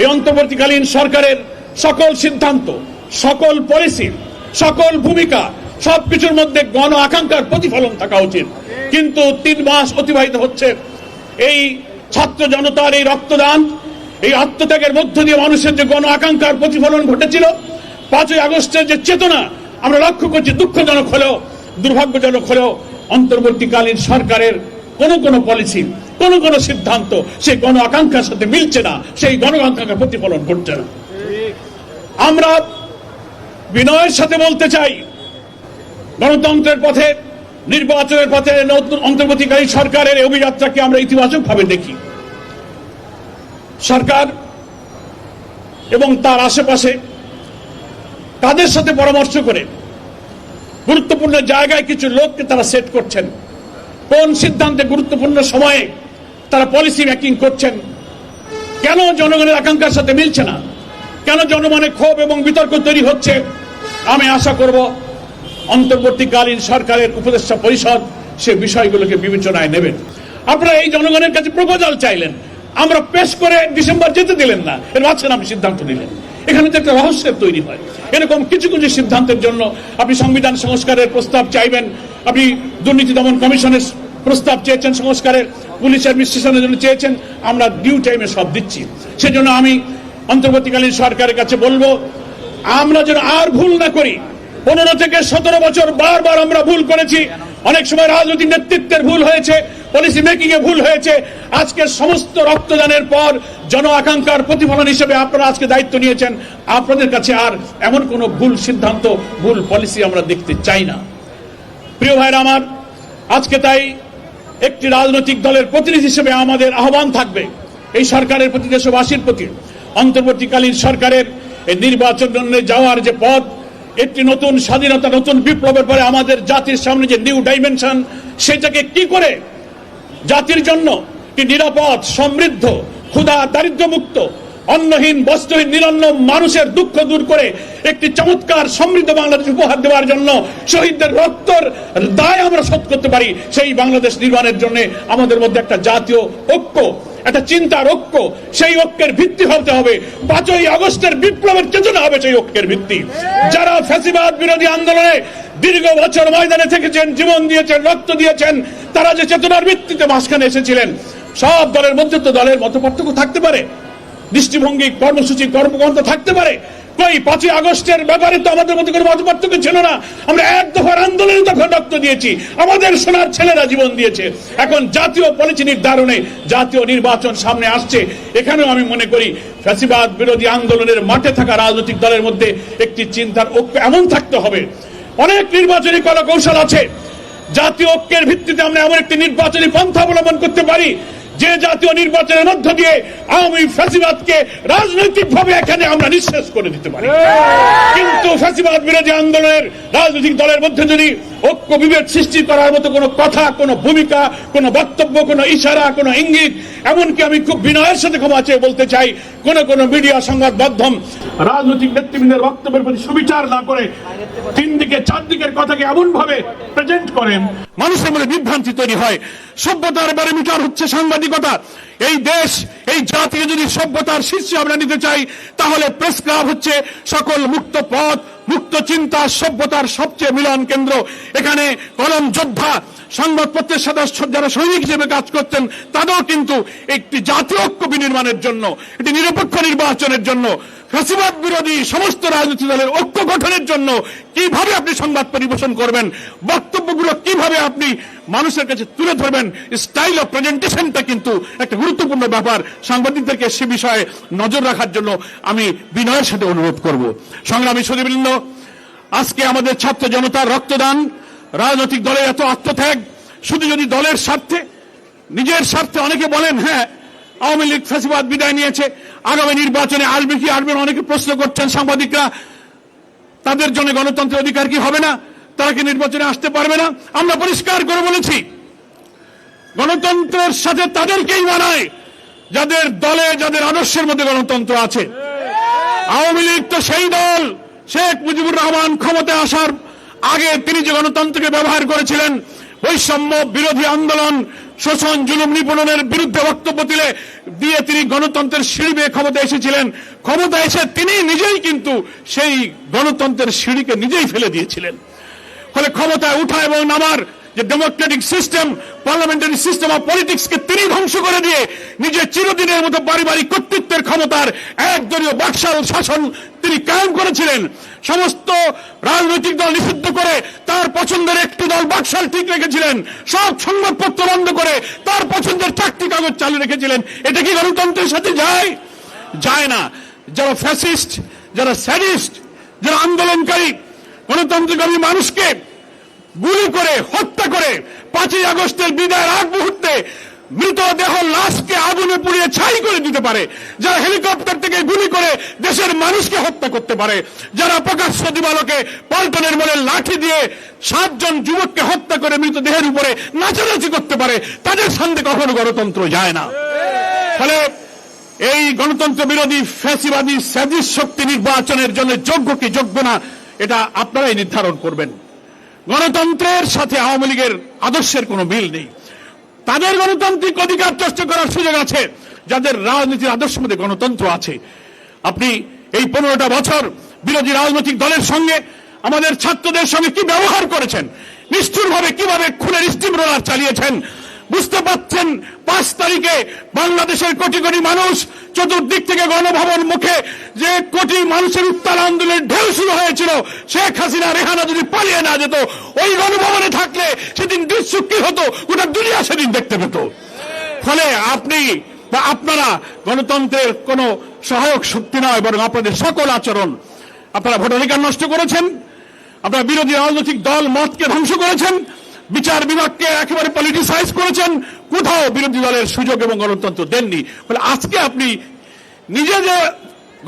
এই অন্তর্বর্তীকালীন সরকারের সকল সিদ্ধান্ত, সকল পলিসি, সকল ভূমিকা, সবকিছুর মধ্যে গণ আকাঙ্ক্ষার প্রতিফলন থাকা উচিত। কিন্তু তিন মাস অতিবাহিত হচ্ছে। এই ছাত্র জনতার এই রক্তদান, এই আত্মত্যাগের মধ্য দিয়ে মানুষের যে গণ আকাঙ্ক্ষার প্রতিফলন ঘটেছিল, পাঁচই আগস্টের যে চেতনা আমরা লক্ষ্য করছি দুঃখজনক হলেও, দুর্ভাগ্যজনক হলেও, অন্তর্বর্তীকালীন সরকারের কোন কোন পলিসি কোন কোন সিদ্ধান্ত সেই গণ আকাঙ্ক্ষার সাথে মিলছে না, সেই গণ প্রতিফলন ঘটছে না। আমরা বিনয়ের সাথে বলতে চাই, গণতন্ত্রের পথে, নির্বাচনের পথে নতুন অন্তর্বর্তীকালী সরকারের অভিযাত্রাকে আমরা ইতিবাচক ভাবে দেখি। সরকার এবং তার আশেপাশে তাদের সাথে পরামর্শ করে গুরুত্বপূর্ণ জায়গায় কিছু লোককে তারা সেট করছেন। কোন সিদ্ধান্তে গুরুত্বপূর্ণ সময়ে তারা পলিসি মেকিং করছেন। কেন জনগণের আকাঙ্ক্ষার সাথে মিলছে না? কেন জনমনে ক্ষোভ এবং বিতর্ক তৈরি হচ্ছে? আমি আশা করব অন্তর্বর্তীকালীন সরকারের উপদেষ্টা পরিষদ সে বিষয়গুলোকে বিবেচনায় নেবেন। আপনারা এই জনগণের কাছে প্রপোজাল চাইলেন। আমরা পেশ করে ডিসেম্বর যেতে দিলেন না। এর মাঝখানে আপনি সিদ্ধান্ত নিলেন। এখানে তো একটা রহস্যের তৈরি হয়। এরকম কিছু কিছু সিদ্ধান্তের জন্য আপনি সংবিধান সংস্কারের প্রস্তাব চাইবেন। আপনি দুর্নীতি দমন কমিশনের প্রস্তাব চেয়েছেন সংস্কারের। পুলিশ অ্যাডমিনিস্ট্রেশনের জন্য চেয়েছেন, আমরা ডিউ টাইমে সব দিচ্ছি। সেজন্য আমি অন্তর্বর্তীকালীন সরকারের কাছে বলব, আমরা যেন আর ভুল না করি, পনেরো থেকে সতেরো বছর বারবার আমরা ভুল করেছি। অনেক সময় রাজনৈতিক নেতৃত্বের ভুল হয়েছে পলিসি মেকিং এ ভুল হয়েছে। আজকে সমস্ত রক্তদানের পর জন আকাঙ্ক্ষার প্রতিফলন হিসেবে আপনারা আজকে দায়িত্ব নিয়েছেন। আপনাদের কাছে আর এমন কোন ভুল সিদ্ধান্ত, ভুল পলিসি আমরা দেখতে চাই না। প্রিয় ভাইরা আমার, আজকে তাই একটি রাজনৈতিক দলের প্রতিনিধি হিসেবে আমাদের আহ্বান থাকবে এই সরকারের প্রতি দেশবাসীর প্রতি। অন্তর্বর্তীকালীন সরকারের নির্বাচন যাওয়ার যে পথ, একটি নতুন স্বাধীনতা, নতুন বিপ্লবের পরে আমাদের জাতির সামনে যে নিউ ডাইমেনশন সেটাকে কি করে জাতির জন্য একটি নিরাপদ, সমৃদ্ধ, ক্ষুধা দারিদ্র মুক্ত অন্নহীন বস্ত্রহীন নিরন্ন মানুষের দুঃখ দূর করে একটি চমৎকার সমৃদ্ধ বাংলাদেশ উপহার দেওয়ার জন্য শহীদদের রক্তর দায় আমরা শোধ করতে পারি। সেই বাংলাদেশ নির্মাণের জন্য আমাদের মধ্যে একটা জাতীয় ঐক্য, একটা চিন্তার ঐক্য, সেই ঐক্যের ভিত্তি হতে হবে। পাঁচই আগস্টের বিপ্লবের চেতনা হবে সেই ঐক্যের ভিত্তি। যারা ফ্যাসিবাদ বিরোধী আন্দোলনে দীর্ঘ বছর ময়দানে থেকেছেন, জীবন দিয়েছেন, রক্ত দিয়েছেন, তারা যে চেতনার ভিত্তিতে মাঝখানে এসেছিলেন, সব দলের মধ্যে তো দলের মত পার্থক্য থাকতে পারে। দৃষ্টিভঙ্গি, কর্মসূচি, কর্মগ্রন্থ থাকতে পারে। কই, পাঁচই আগস্টের ব্যাপারে তো আমাদের মধ্যে কোনো মত পার্থক্য ছিল না। আমরা এক দফার আন্দোলনে তখন রক্ত দিয়েছি। আমাদের সোনার ছেলেরা জীবন দিয়েছে। এখন জাতীয় পলিসি নির্ধারণে জাতীয় নির্বাচন সামনে আসছে। এখানেও আমি মনে করি, ফ্যাসিবাদ বিরোধী আন্দোলনের মাঠে থাকা রাজনৈতিক দলের মধ্যে একটি চিন্তার ঐক্য এমন থাকতে হবে। অনেক নির্বাচনী কলা কৌশল আছে। জাতীয় ঐক্যের ভিত্তিতে আমরা এমন একটি নির্বাচনী পন্থা অবলম্বন করতে পারি। যে জাতীয় নির্বাচনের মধ্য দিয়ে আওয়ামী ফ্যাসিবাদকে রাজনৈতিকভাবে এখানে আমরা নিঃশেষ করে দিতে পারি। কিন্তু ফ্যাসিবাদ বিরোধী আন্দোলনের রাজনৈতিক দলের মধ্যে যদি ঐক্য বিভেদ সৃষ্টি করার মতো কোনো কথা, কোনো ভূমিকা, কোনো বক্তব্য, কোনো ইশারা, কোনো ইঙ্গিত, এমনকি আমি খুব বিনয়ের সাথে ক্ষমা চেয়ে বলতে চাই কোন কোন মিডিয়া সংবাদ মাধ্যম রাজনৈতিক নেতৃবৃন্দের বক্তব্যের প্রতি সুবিচার না করে তিন দিকে, চার দিকের কথাকে এমন ভাবে প্রেজেন্ট করেন। মানুষের মধ্যে বিভ্রান্তি তৈরি হয়। সভ্যতার ব্যারোমিটার হচ্ছে সাংবাদিকতা। এই দেশ, এই জাতিকে যদি সভ্যতার শীর্ষে আমরা নিতে চাই, তাহলে প্রেস ক্লাব হচ্ছে সকল মুক্ত পথ, মুক্ত চিন্তা, সভ্যতার সবচেয়ে মিলন কেন্দ্র। এখানে কলম যোদ্ধা, সংবাদপত্রের সদস্য যারা সৈনিক হিসেবে কাজ করছেন তাদেরও কিন্তু একটি জাতীয় ঐক্য বিনির্মাণের জন্য, একটি নিরপেক্ষ নির্বাচনের জন্য ফ্যাসিবাদ বিরোধী সমস্ত রাজনৈতিক দলের ঐক্য গঠনের জন্য কীভাবে আপনি সংবাদ পরিবেশন করবেন, বক্তব্যগুলো কীভাবে আপনি মানুষের কাছে তুলে ধরবেন স্টাইল অফ প্রেজেন্টেশনটা কিন্তু একটা গুরুত্বপূর্ণ ব্যাপার সাংবাদিকদেরকে সে বিষয়ে নজর রাখার জন্য আমি বিনয়ের সাথে অনুরোধ করব। সংগ্রামী সদীবৃন্দ আজকে আমাদের ছাত্র জনতার রক্তদান, রাজনৈতিক দলের এত আত্মত্যাগ, শুধু যদি দলের স্বার্থে, নিজের স্বার্থে অনেকে বলেন হ্যাঁ আওয়ামী লীগ ফ্যাসিবাদ বিদায় নিয়েছে আগামী নির্বাচনে আসবে কি আসবে অনেকে প্রশ্ন করছেন সাংবাদিকরা, তাদের জন্য গণতন্ত্রের অধিকার কি হবে না? তারা কি নির্বাচনে আসতে পারবে না? আমরা পরিষ্কার করে বলেছি, গণতন্ত্রের সাথে তাদেরকেই মানায় যাদের দলে, যাদের আদর্শের মধ্যে গণতন্ত্র আছে। আওয়ামী লীগ তো সেই দল, শেখ মুজিবুর রহমান ক্ষমতায় আসার আগে তিনি যে গণতন্ত্রকে ব্যবহার করেছিলেন, বৈষম্য বিরোধী আন্দোলন শোষণ জুলুম নিপীড়নের বিরুদ্ধে বক্তব্য দিলে, দিয়ে তিনি গণতন্ত্রের সিঁড়ি বেয়ে ক্ষমতা এসেছিলেন। ক্ষমতা এসে তিনি নিজেই কিন্তু সেই গণতন্ত্রের সিঁড়িকে নিজেই ফেলে দিয়েছিলেন। ফলে ক্ষমতায় উঠা এবং নামার যে democratic system parliamentary system of পলিটিক্সকে তিনি ধ্বংস করে দিয়ে নিজের চিরদিনের মতো পারিবারিক কর্তৃত্বের ক্ষমতার একদলীয় বাকশাল শাসন তিনি কায়েম করেছিলেন। সমস্ত রাজনৈতিক দল নিষিদ্ধ করে তার পছন্দের একটি দল বাকশাল ঠিক রেখেছিলেন। সব সংবাদপত্র বন্ধ করে তার পছন্দের চারটি কাগজ চালু রেখেছিলেন। এটা কি গণতন্ত্রের সাথে যায়? যায় না। যারা ফ্যাসিস্ট যারা স্যাডিস্ট যারা আন্দোলনকারী গণতন্ত্রকামী মানুষকে গুলি করে, হত্যা করে পাঁচই আগস্টের বিদায়ের আগ মুহূর্তে মৃতদেহ লাশকে আগুনে পুড়িয়ে ছাই করে দিতে পারে। যারা হেলিকপ্টার থেকে গুলি করে দেশের মানুষকে হত্যা করতে পারে, যারা প্রকাশ্য দিবালোকে পল্টনের মোড়ে লাঠি দিয়ে সাতজন যুবককে হত্যা করে মৃতদেহের উপরে নাচানাচি করতে পারে, তাদের সামনে কখনো গণতন্ত্র যায় না। ফলে এই গণতন্ত্র বিরোধী ফ্যাসিবাদী স্যাদিস শক্তি নির্বাচনের জন্য যোগ্য কি যোগ্য না, এটা আপনারাই নির্ধারণ করবেন। গণতন্ত্রের সাথে আওয়ামী লীগের আদর্শের কোনো মিল নেই। তাদের গণতান্ত্রিক অধিকার চর্চা করার সুযোগ আছে, যাদের রাজনীতির আদর্শের মধ্যে গণতন্ত্র আছে। আপনি এই পনেরোটা বছর বিরোধী রাজনৈতিক দলের সঙ্গে আমাদের ছাত্রদের সঙ্গে কি ব্যবহার করেছেন? নিষ্ঠুরভাবে কীভাবে খুনের স্টিম রোলার চালিয়েছেন? বুঝতে পারছেন, পাঁচ তারিখে বাংলাদেশের কোটি কোটি মানুষ চতুর্দিক থেকে গণভবন মুখে যে কোটি মানুষের উত্তাল আন্দোলনের ঢেউ শুরু হয়েছিল, শেখ হাসিনা রেহানা যদি পালিয়ে না যেত, ওই গণভবনে থাকলে সেদিন দৃশ্য কি হতো, গোটা দুনিয়া সেদিন দেখতে পেত। ফলে আপনি বা আপনারা গণতন্ত্রের কোনো সহায়ক শক্তি নয়, বরং আপনাদের সকল আচরণ আপনারা ভোটাধিকার নষ্ট করেছেন, আপনারা বিরোধী রাজনৈতিক দল, মতকে ধ্বংস করেছেন বিচার বিভাগকে একেবারে পলিটিসাইজ করেছেন। কোথাও বিরোধী দলের সুযোগ এবং গণতন্ত্র দেননি। ফলে আজকে আপনি নিজে যে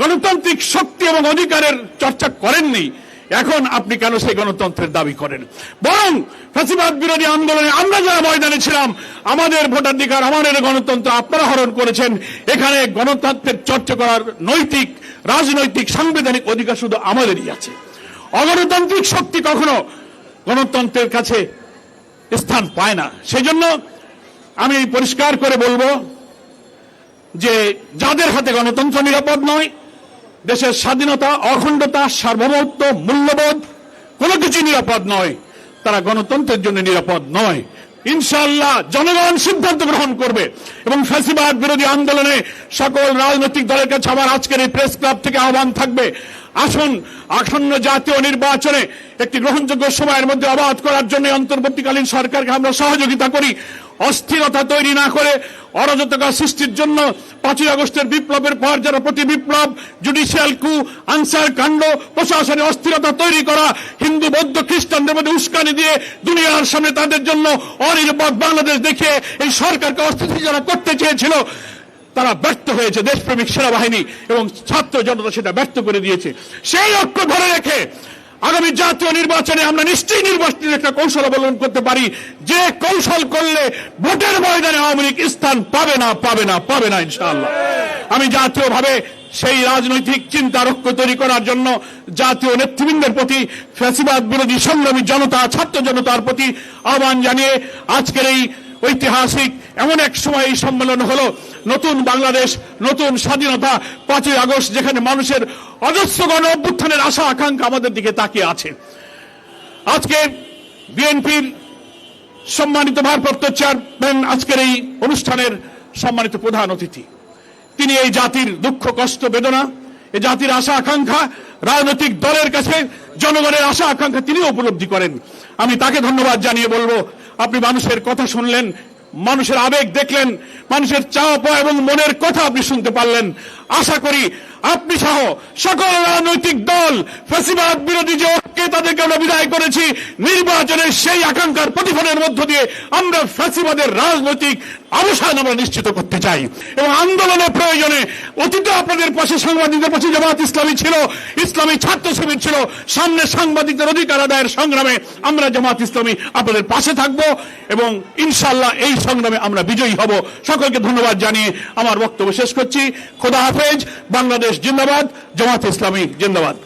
গণতান্ত্রিক শক্তি এবং অধিকারের চর্চা করেননি, এখন আপনি কেন সেই গণতন্ত্রের দাবি করেন? বরং ফাঁসিবাদ বিরোধী আন্দোলনে আমরা যারা ময়দানে ছিলাম, আমাদের ভোটাধিকার, আমাদের গণতন্ত্র আপনারা হরণ করেছেন। এখানে গণতন্ত্রের চর্চা করার নৈতিক, রাজনৈতিক, সাংবিধানিক অধিকার শুধু আমাদেরই আছে। অগণতান্ত্রিক শক্তি কখনো গণতন্ত্রের কাছে স্থান পায় না। সেই জন্য আমি পরিষ্কার করে বলব যে যাদের হাতে গণতন্ত্র নিরাপদ নয়, দেশের স্বাধীনতা, অখণ্ডতা, সার্বভৌমত্ব, মূল্যবোধ, কোনো কিছু নিরাপদ নয়। তারা গণতন্ত্রের জন্য নিরাপদ নয়। ইনশাআল্লাহ জনগণ সিদ্ধান্ত গ্রহণ করবে এবং ফ্যাসিবাদ বিরোধী আন্দোলনে সকল রাজনৈতিক দলের কাছে আমার আজকের এই প্রেস ক্লাব থেকে আহ্বান থাকবে। আসুন, আসন্ন জাতীয় নির্বাচনে একটি গ্রহণযোগ্য সময়ের মধ্যে অবাধ করার জন্য অন্তর্বর্তীকালীন সরকারকে আমরা সহযোগিতা করি। অস্থিরতা তৈরি না করে অরাজকতা সৃষ্টির জন্য পাঁচই আগস্টের বিপ্লবের পর যারা প্রতি বিপ্লব জুডিশিয়াল কু আনসার কাণ্ড প্রশাসনে অস্থিরতা তৈরি করা, হিন্দু, বৌদ্ধ, খ্রিস্টানদের মধ্যে উস্কানি দিয়ে দুনিয়ার সামনে তাদের জন্য অনিরাপদ বাংলাদেশ দেখিয়ে এই সরকারকে অস্থিতিশীল যারা করতে চেয়েছিল তারা ব্যর্থ হয়েছে, দেশপ্রেমিক সেনাবাহিনী এবং ছাত্র জনতা সেটা ব্যর্থ করে দিয়েছে। সেই ঐক্য ধরে রেখে আগামী জাতীয় নির্বাচনে আমরা নিশ্চয়ই নির্বাচনের একটা কৌশল অবলম্বন করতে পারি। যে কৌশল করলে ভোটের ময়দানে আওয়ামী লীগ স্থান পাবে না পাবে না পাবে না ইনশাআল্লাহ। আমি জাতীয়ভাবে সেই রাজনৈতিক চিন্তা রক্ষ তৈরি করার জন্য জাতীয় নেতৃবৃন্দের প্রতি ফ্যাসিবাদ বিরোধী সংগ্রামী জনতা, ছাত্র জনতার প্রতি আহ্বান জানিয়ে আজকের এই ঐতিহাসিক এমন এক সময় এই সম্মেলন হলো নতুন বাংলাদেশ, নতুন স্বাধীনতা, পাঁচই আগস্ট, যেখানে মানুষের অজস্র গণ অভ্যুত্থানের আশা, আকাঙ্ক্ষা আমাদের দিকে তাকিয়ে আছে। আজকে বিএনপির সম্মানিত ভারপ্রাপ্ত চেয়ারম্যান আজকের এই অনুষ্ঠানের সম্মানিত প্রধান অতিথি। তিনি এই জাতির দুঃখ, কষ্ট, বেদনা এই জাতির আশা, আকাঙ্ক্ষা, রাজনৈতিক দলের কাছে, জনগণের আশা, আকাঙ্ক্ষা তিনি উপলব্ধি করেন। আমি তাকে ধন্যবাদ জানিয়ে বলব, আপনি মানুষের কথা শুনলেন মানুষের আবেগ দেখলেন মানুষের চাওয়া পাওয়া এবং মনের কথা আপনি শুনতে পারলেন। আশা করি আপনি সহ সকল রাজনৈতিক দল, ফ্যাসিবাদ বিরোধী যে ঐক্যে তাদেরকে আমরা বিদায় করেছি, নির্বাচনের সেই আকাঙ্ক্ষার প্রতিফলনের মধ্য দিয়ে আমরা ফ্যাসিবাদের রাজনৈতিক অবসান আমরা নিশ্চিত করতে চাই। এবং আন্দোলনের প্রয়োজনে অতীতে আপনাদের পাশে সাংবাদিকদের পাশে জামাত ইসলামী ছিল, ইসলামী ছাত্র শিবির ছিল, সামনে সাংবাদিকদের অধিকার আদায়ের সংগ্রামে আমরা জামাত ইসলামী আপনাদের পাশে থাকব এবং ইনশাল্লাহ এই সংগ্রামে আমরা বিজয়ী হব। সকলকে ধন্যবাদ জানিয়ে আমার বক্তব্য শেষ করছি। খোদা হাফেজ বাংলাদেশ জিন্দাবাদ জামাত ইসলামী জিন্দাবাদ।